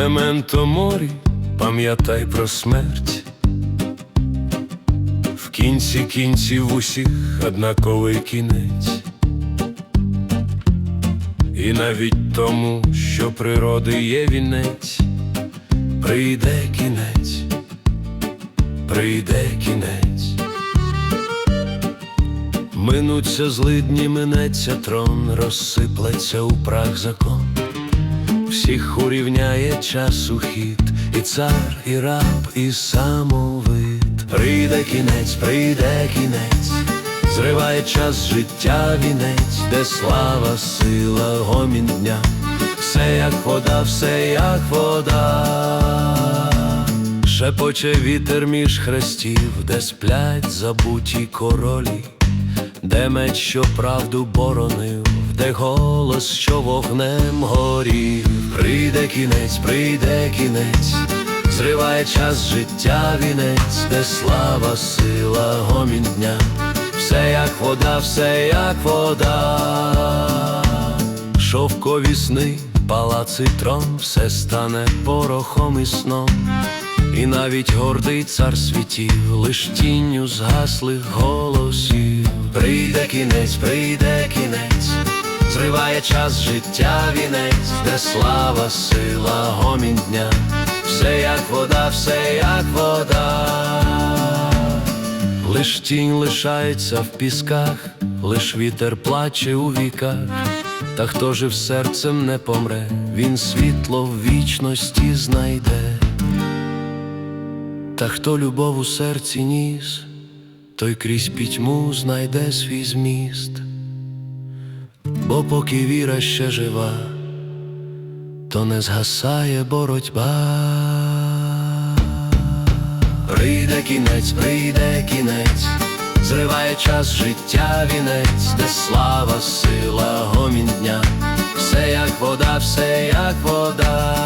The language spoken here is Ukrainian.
Мементо морі, пам'ятай про смерть. В кінці кінців усіх однаковий кінець. І навіть тому, що природи є вінець, прийде кінець, прийде кінець. Минуться злидні, минеться трон, розсиплеться у прах закон. Всіх урівняє час у хід, і цар, і раб, і самовид. Прийде кінець, прийде кінець, зриває час життя вінець, де слава, сила, гомін дня, все як вода, все як вода. Шепоче вітер між хрестів, де сплять забуті королі, де меч, що правду боронив, де голос, що вогнем горів. Прийде кінець, прийде кінець, зриває час життя вінець, де слава, сила, гомін дня, все як вода, все як вода. Шовкові сни, палаци трон, все стане порохом і сном. І навіть гордий цар світів, лиш тінню згаслих голосів. Прийде кінець, прийде кінець, час життя вінець, де слава, сила, гомін дня, все як вода, все як вода. Лиш тінь лишається в пісках, лиш вітер плаче у віках. Та хто жив серцем не помре, він світло в вічності знайде. Та хто любов у серці ніс, той крізь пітьму знайде свій зміст, бо поки віра ще жива, то не згасає боротьба. Прийде кінець, прийде кінець, зриває час життя вінець, де слава, сила, гомін дня, все як вода, все як вода.